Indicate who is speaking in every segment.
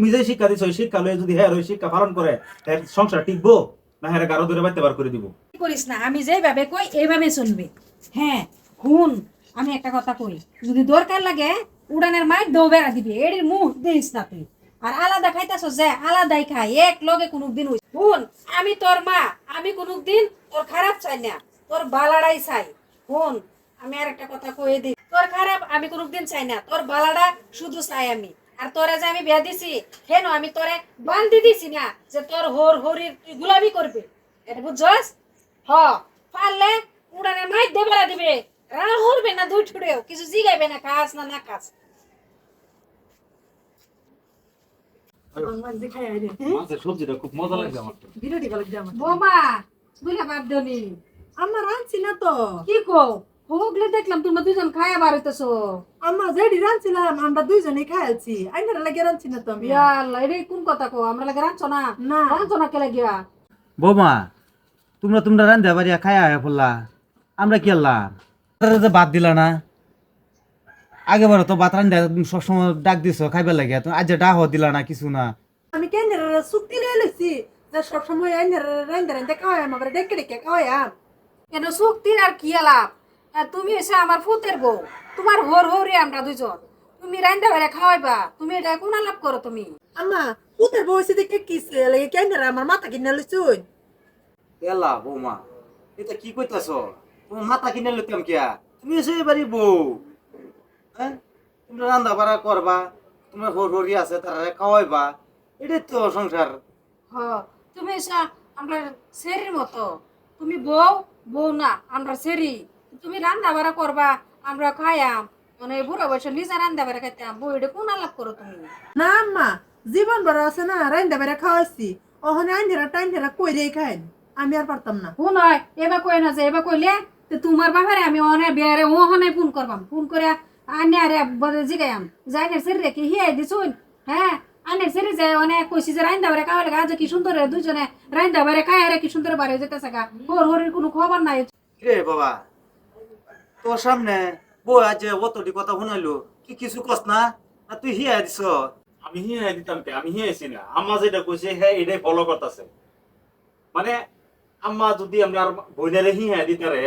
Speaker 1: তুমি যে শিক্ষা দিছো, এই শিক্ষা লয়ে যদি হ্যাঁ ওই শিক্ষা পালন করে সংসার টিকবো? না হ্যাঁ গারো ধরে বাইতে বার করে দিব।
Speaker 2: করিস না? আমি যেভাবে কই, এইভাবে চলবে হ্যাঁ হুন, আমি একটা কথা কই। যদি দরকার লাগে, উড়ানের মাই দৌ বেড়া দিবি। এটির মুখ দিস না তুই। আর আলাদা খাইতেছ যে, আলাদাই খাই। এক লগে কোনো দিন। হুন, আমি তোর মা। আমি কোনো দিন তোর খারাপ চাই না। তোর বালাড়াই চাই। হুন, আমি আর একটা কথা কয়ে দিই। তোর খারাপ আমি কোনো দিন চাই না। তোর বালাডা শুধু চাই আমি। আর তোরে যে আমি বিয়া দিছি কেন আমি তোরে বান্ধি দিছি না যে তোর হোর হরির তুই গুলামি করবে। এটা বুঝছস? হ পারলে উড়ানের মাই দেবেলা দিবে। রান্না হরবে না দুই ছুড়েও কিছু জিগাইবে না কাজ না না কাজ।
Speaker 1: সবজিটা খুব মজা লাগছে আমার তো।
Speaker 2: বোমা বুঝলে বাদ দনি
Speaker 3: আমার আনছি না তো।
Speaker 2: কি কো হোগলে দেখলাম তোমরা দুজন খায়া বার হইতেছো।
Speaker 3: আমার যেডি রানছিলাম আমরা দুইজনেই খাইছি আইনার লাগে রানছি না তো আমি।
Speaker 2: ইয়াল্লা এটা কোন কথা কো আমরা লাগে রাঁধছো না?
Speaker 3: না।
Speaker 2: রাঁধছো না কে লাগিয়া?
Speaker 4: বৌমা তোমরা তোমরা রান্ধা বাড়িয়া খায়া আয়া পড়লা। আমরা কি আল্লাহ? যে বাদ দিলা না? আগে বারো তো বাত রান্ধা তুমি সবসময় ডাক দিছো খাইবার লাগে তুমি আজ ডাক দিলা না কিছু না।
Speaker 3: আমি কেন চুক্তি লয়ে লইছি? যে সবসময় আইনার রান্দা রান্দা খাওয়াই আমার ডেকে ডেকে খাওয়াই
Speaker 2: কেন শক্তির আর কি আলাপ? আর তুমি এসে আমার ফুতের বউ। তোমার হোর হোরে আমরা দুজন তুমি রান্দা বেড়ে খাওয়াইবা। তুমি এটা কোন আলাপ করো তুমি?
Speaker 3: আমা পুতের বয়সে দেখে কিসে লাগে? কেন আমার মাথা কিনে লইছুন
Speaker 4: এলা বৌমা এটা কি কইতাছ? তোমার মাথা কিনে লইতাম কিয়া? তুমি এসে এবারই বউ। হ্যাঁ? তোমরা রান্ধা বাড়া করবা তোমার হর হরি আছে তারা খাওয়াইবা। এটাই তো সংসার।
Speaker 2: হ তুমি এসে আমরা সেরির মতো। তুমি বউ বউ না আমরা সেরি। তুমি রান্না বাড়া করবা আমরা খাইয়াম। মানে বুড়ো বয়সে নিজে রান্না বাড়া খাইতাম বউ এটা কোন আলাপ করো তুমি?
Speaker 3: না আম্মা জীবন বড় আছে না রান্দা বেড়া খাওয়াইছি ওখানে আইনারা টাইনারা কইরেই খাইন আমি আর পারতাম না।
Speaker 2: ফোন হয় এবার কই না যে এবার কইলে তো তোমার বাবারে আমি অনে বেয়ারে ওহনে ফোন করবাম। ফোন করে আনে আরে বলে জিগাইম যাইনের শরীরে কি হিয়াই দিছুন হ্যাঁ? আনের শরীর যায় অনেক কইছি যে রাইন্দা বারে খাওয়ালে আজ কি সুন্দর রে দুজনে রাইন্দা বারে খাই আরে কি সুন্দর বারে যেতেছে গা। হোর হোরের কোনো খবর নাই।
Speaker 4: রে বাবা তোর সামনে বউ আজ অতটি কথা শুনাইলো। কি কিছু কস না? তুই হিয়া দিছ।
Speaker 1: আমি হিয়ে দিতাম কে? আমি হিয়েছি না। আম্মা যেটা কইছে হ্যাঁ এটাই মানে আম্মা যদি আমরা বইনারে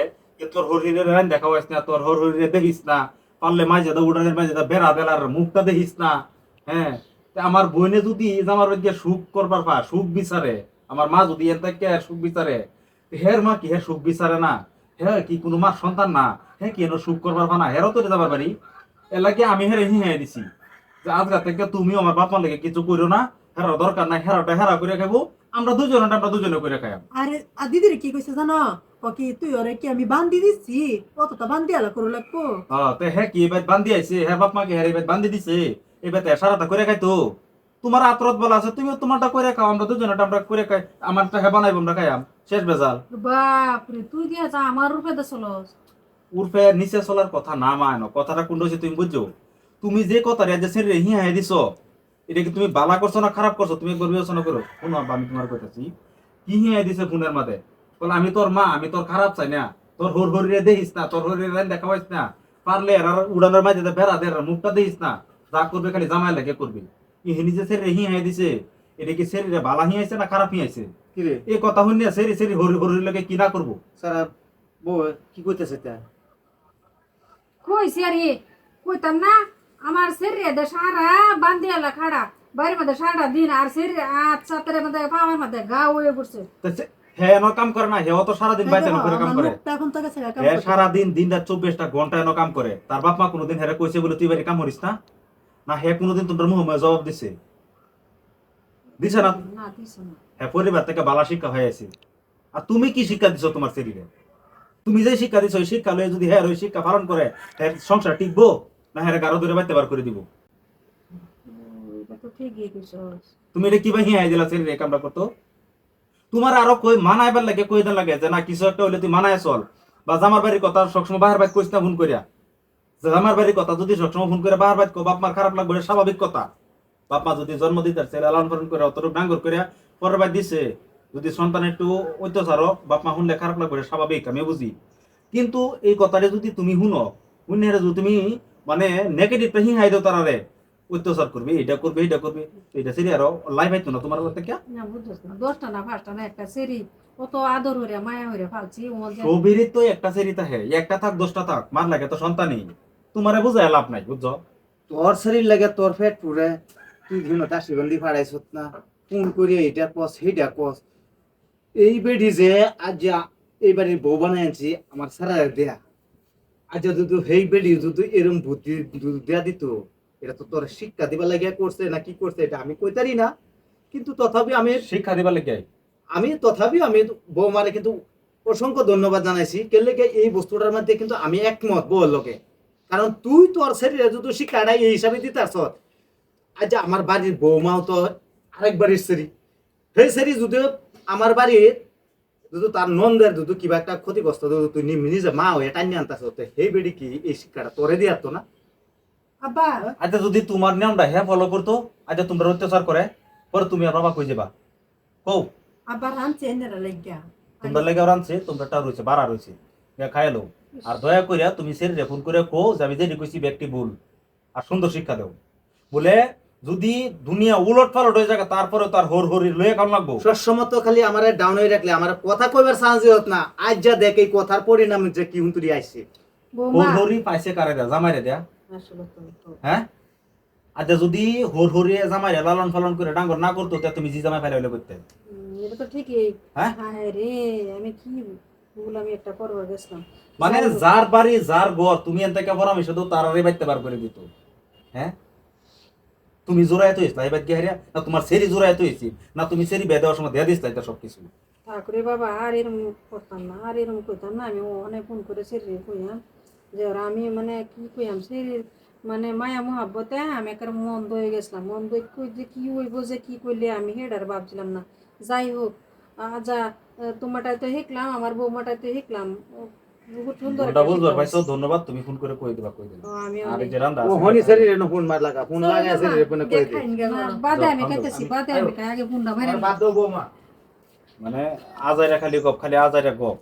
Speaker 1: তোর হরিরে রান দেখা হইস না, তোর হরিরে দেখিস না, পারলে মাঝে দা উড়ানের মাঝে দা বেড়া বেলার মুখটা দেখিস না হ্যাঁ? আমার বইনে যদি আমার সুখ করবার পা সুখ বিচারে, আমার মা যদি এর থেকে সুখ বিচারে হের মা কি হে সুখ বিচারে না? হ্যাঁ কি কোনো মার সন্তান না? হ্যাঁ কি এনো সুখ করবার পা না হেরও তো যাবার পারি এলাকে আমি হেরে হিয়ে দিছি। যে আজকা থেকে তুমিও আমার বাপ মা লেগে কিছু করো না। হেরার দরকার নাই হেরাটা হেরা করে খাব আমরা দুজনে আমরা দুজনে করে খাই
Speaker 3: আরে দিদির কি কইছে জানো? কি তুই ওরে কি আমি বান্ধি দিছি? অতটা বান্ধি আলা করে লাগবো।
Speaker 1: হ্যাঁ তে হ্যাঁ কি এবার বান্ধি আইছে? হ্যাঁ বাপ মাকে হ্যাঁ এবার বান্ধি দিছে। এবার তে সারাটা করে খাই তো তোমার আতরত বলা আছে তুমিও তোমারটা করে খাও আমরা দুজনে আমরা করে খাই আমারটা হ্যাঁ বানাইবো আমরা খাইয়াম। শেষ বেজাল।
Speaker 2: বাপরে তুই দিয়া যা আমার রূপে দছলস
Speaker 1: উর্ফে নিচে চলার কথা না মানো। কথাটা কোন হচ্ছে তুমি বুঝছ? তুমি যে কথা রে যে শরীরে হিয়া হ্যাঁ দিছো এটা কি তুমি বালা করছ না খারাপ করছ? তুমি একবার বিবেচনা করো। শোনো আমি তোমার কইতাছি কি হিয়া দিছে ফোনের মাঝে? বলে আমি তোর মা আমি তোর খারাপ চাই না। তোর হর হরিরে দেখিস না তোর হরিরে দেখা পাইস না। পারলে আর আর উড়ানোর মাঝে বেড়া দে মুখটা দেখিস না। যা করবে খালি জামাই লাগে করবি। ই নিজে শরীরে হিয়া দিছে এটা কি শরীরে বালা হিয়াইছে না খারাপ হিয়াইছে
Speaker 4: কি রে?
Speaker 1: এই কথা শুনিয়া সেরি সেরি হরি হরির লগে কি না করব?
Speaker 4: সারা বউ কি কইতেছে তা?
Speaker 2: কইছি আরে কইতাম না আমার শরীরে দে সারা বান্দিয়ালা খাড়া বাড়ির মধ্যে সারা দিন আর শরীরে আচ্ছা তোর মধ্যে পাওয়ার মধ্যে গা হয়ে পড়ছে
Speaker 1: তা সে- হে এনো কাম করে না সারাদিন বাইতে এনো করে কাম করে।
Speaker 3: এখন তো গেছে কাম।
Speaker 1: সারাদিন দিন রাত চব্বিশটা ঘণ্টা এনো কাম করে। তার বাপ মা কোনোদিন হেরে কইছে বলে তুই বাড়ি কাম করিস না? না হে কোনোদিন তোমার মুহ জবাব দিছে। দিছে না? হ্যাঁ পরিবার থেকে বালা শিক্ষা হয়ে আছে আর তুমি কি শিক্ষা দিছো তোমার শরীরে তুমি যে শিক্ষা দিছো ওই শিক্ষা লয়ে যদি হ্যাঁ ওই শিক্ষা পালন করে হ্যাঁ সংসার টিকবো? না হ্যাঁ বাইতে বার করে দিব? তুমি এটা কিবা হিয়াই দিলা শরীরে কামটা করতো? তোমার আরও কই মানাইবার লাগে কই দেন লাগে যে না কিছু একটা হইলে তুই মানায় চল। বা জামার বাড়ির কথা সবসময় বাহার বাইত কইস না ফোন করিয়া যে জামার বাড়ির কথা যদি সবসময় ফোন করে বাহার বাইত কো বাপ মার খারাপ লাগবে স্বাভাবিক কথা। বাপ মা যদি জন্ম দিতে ছেলে লালন পালন করে অতটুকু ডাঙ্গর করিয়া পরের বাইত দিছে। যদি সন্তান একটু অত্যাচার হোক, বাপ মা শুনলে খারাপ লাগবে স্বাভাবিক আমি বুঝি। কিন্তু এই কথাটা যদি তুমি শুনো শুনে যদি তুমি মানে নেগেটিভটা হিহাই দাও তারারে অত্যাচার করবে এটা করবে এটা করবে এটা সেরি আরও লাইফ আইতো না তোমার কথা কে
Speaker 2: না দশটা না পাঁচটা না একটা সেরি কত আদর হইরে মায়া হইরে ফালছি ও
Speaker 1: তো একটা সেরি থাকে একটা থাক দশটা থাক মার লাগে তো সন্তানই। তোমারে বুঝায় লাভ নাই বুঝছ?
Speaker 4: তোর শরীর লাগে তোর পেট পুরে তুই বিভিন্ন দাসি বন্দি ফাড়াইছ না ফোন করে এটা কস সেইটা কস। এই বেডি যে আজ এই বাড়ির বউ বানাই আনছি আমার সারা দেয়া। আজ যদি সেই বেডি যদি এরম বুদ্ধি দেয়া দিত এটা তো তোর শিক্ষা দিবা লাগিয়া করছে না কি করছে এটা আমি কইতারি না। কিন্তু তথাপি আমি
Speaker 1: শিক্ষা দিবার লেগে
Speaker 4: আমি তথাপি আমি বৌমারে কিন্তু অসংখ্য ধন্যবাদ জানাইছি। কেলে এই বস্তুটার মধ্যে কিন্তু আমি একমত বউর লোকে কারণ তুই তোর শরীরে যদি শিক্ষাটা এই হিসাবে দিতে আসত আজ আমার বাড়ির বৌমাও তো আরেক বাড়ির সেরি সেই সেরি যদি আমার বাড়ির যদি তার নন্দের যদি কিবা একটা ক্ষতিগ্রস্ত যদি তুই নিম নিজে মা হয়ে টানিয়ে আনতাস সেই বেড়ি কি এই শিক্ষাটা তোরে দিয়ে আসতো না?
Speaker 3: আব্বা।
Speaker 1: আচ্ছা যদি তোমার নিয়মটা হ্যাঁ ফলো করতো আচ্ছা তোমরা অত্যাচার করে পরে তুমি আর বাবা কই যাবা? কও।
Speaker 3: আব্বা রানছে এনারা লাগিয়া।
Speaker 1: তোমরা লেগে রানছে তোমরা টা রয়েছে বাড়া রয়েছে। খাইলো আর দয়া করিয়া তুমি সেরে ফোন করে কো যে আমি যেটি কইছি ব্যক্তি ভুল। আর সুন্দর শিক্ষা দেও। বলে যদি দুনিয়া উলট পালট হয়ে যায় তারপরে তার হর হরি লয়ে কাম লাগবো।
Speaker 4: সবসময় তো খালি আমার ডাউন হয়ে রাখলে আমার কথা কইবার চান্স হত না। আজ যা দেখ এই কথার পরিণাম যে কি হুন্তুরি আইছে।
Speaker 1: হর হরি পাইছে কারে দেয়া জামাইরে দেয়া
Speaker 2: তো।
Speaker 1: হ্যাঁ? আচ্ছা যদি হর হরি জামাইরে লালন পালন করে ডাঙ্গর না করতো তা তুমি জি জামাই পাইলে হইলে করতে
Speaker 2: এটা তো ঠিকই।
Speaker 1: হ্যাঁ?
Speaker 2: হ্যাঁ রে আমি কি ভুল আমি একটা করবার গেছিলাম।
Speaker 1: মানে যার বাড়ি যার ঘর তুমি এন থেকে পরামর্শ দাও তার আরে বাইতে বার করে দিত। হ্যাঁ? তুমি জোড়ায় তো ইসলা এবার কি হারিয়া, না তোমার সেরি জোড়ায় তো ইসি না তুমি সেরি বেয়ে দেওয়ার সময় দেয়া দিস তাই সব কিছু
Speaker 2: ঠাকুরে বাবা, আর এরম করতাম না, আর এরম করতাম না, আমি অনেক ফোন করে শরীরে কইয়াম। যে ওরা আমি মানে কি কইয়াম শরীর মানে মায়া মহাব্বতে আমি একের মন দয়ে গেছিলাম। মন দই কই যে কি হইব, যে কি করলে আমি হেডার ভাবছিলাম না। যাই হোক আজা তোমারটাই তো শিখলাম আমার বৌমাটাই তো শিখলাম সুন্দর
Speaker 1: বুঝবার পাইছো ধন্যবাদ তুমি ফোন করে কই দিবা কই দিবা। আর যে রান্দা
Speaker 4: ও হনি
Speaker 1: রান্দা।
Speaker 4: শরীরে ফোন মার লাগা ফোন লাগা শরীরে ফোনে কই দে
Speaker 2: বাদে আমি খাইতেছি বাদে আমি খাই আগে ফোনটা মেরে
Speaker 4: বাদ দাও বৌমা।
Speaker 1: মানে আজাইরা খালি গপ খালি আজাইরা গপ।